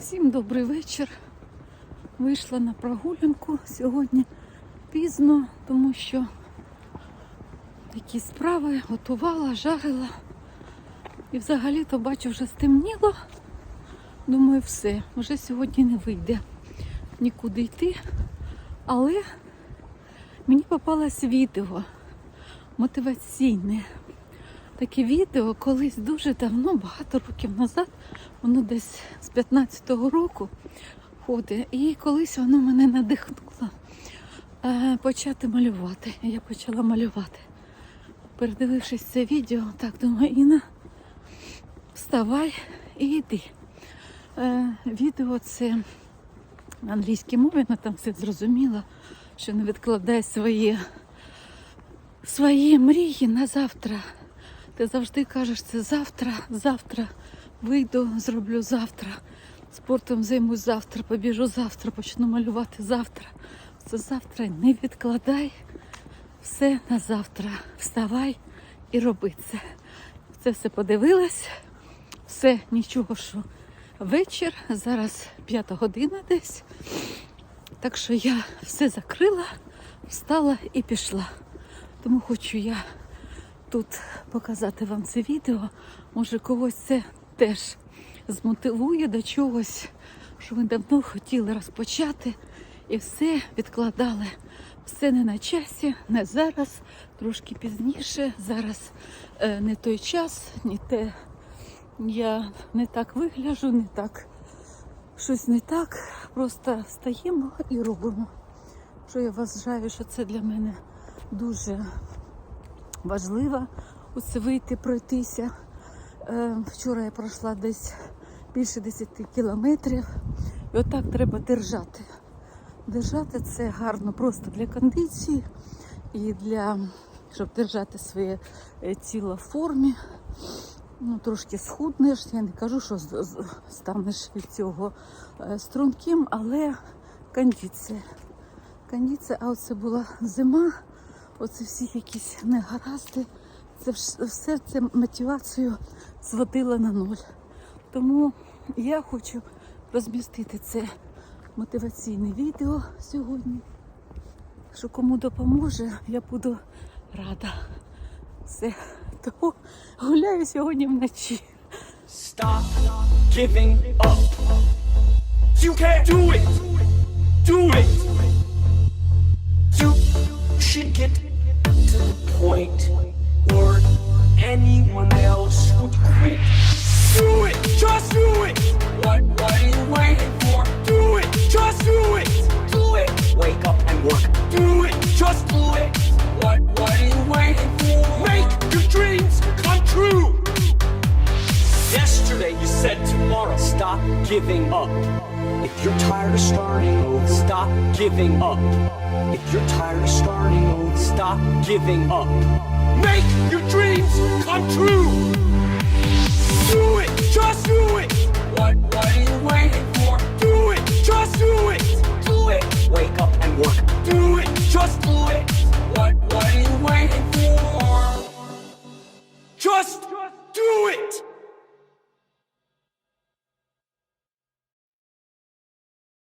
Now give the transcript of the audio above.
Всім добрий вечір. Вийшла на прогулянку сьогодні пізно, тому що якісь справи готувала, жарила. І взагалі-то бачу, вже стемніло. Думаю, все, вже сьогодні не вийде нікуди йти. Але мені попалось відео мотиваційне. Таке відео колись дуже давно, багато років назад, воно десь з 15-го року ходить. І колись воно мене надихнуло е, почати малювати. Я почала малювати. Передивившись це відео, так думаю, Інна, вставай і йди. Е, відео це на англійській мові, але там все зрозуміло, що не відкладай свої, свої мрії на завтра. Ти завжди кажеш, це завтра, завтра вийду, зроблю завтра. Спортом займусь завтра, побіжу завтра, почну малювати завтра. Це завтра не відкладай все на завтра. Вставай і роби це. Це все подивилась. Все, нічого, що вечір, зараз п'ята година десь. Так що я все закрила, встала і пішла. Тому хочу я тут показати вам це відео. Може когось це теж змотивує до чогось, що ви давно хотіли розпочати і все відкладали. Все не на часі, не зараз, трошки пізніше. Зараз е, не той час, ні те. Я не так вигляжу, не так щось не так. Просто стаємо і робимо. Що я вважаю, що це для мене дуже важливо оце вийти пройтися. Е, Вчора я пройшла десь більше 10 кілометрів. І отак треба держати. Держати це гарно просто для кондиції і для щоб держати своє е, тіло в формі. Ну, трошки схуднеш. Я не кажу, що станеш від цього е, струнким, але кондиція. Кондиція, а оце була зима, оце всі якісь негаразди. Це все це мотивацію зводило на ноль. Тому я хочу розмістити це мотиваційне відео сьогодні. Що кому допоможе, я буду рада. Все. Тому гуляю сьогодні вночі. Stop giving up. You can't do it. Do it. Should get to the point where anyone else would quit. Do it. Just do it. What, what are you waiting for? Do it. Just do it. Do it. Wake up and work. Do it. Just do it. What, what are you waiting for? Make your dreams come true. Yesterday you said tomorrow. Stop giving up. If you're tired of starting, stop giving up. If you're tired of starting, stop giving up. Make your dreams come true. Do it, just do it. What, what are you waiting for? Do it, just do it. Do it, wake up and work. Do it, just do it. What, what are you waiting for? Just do it.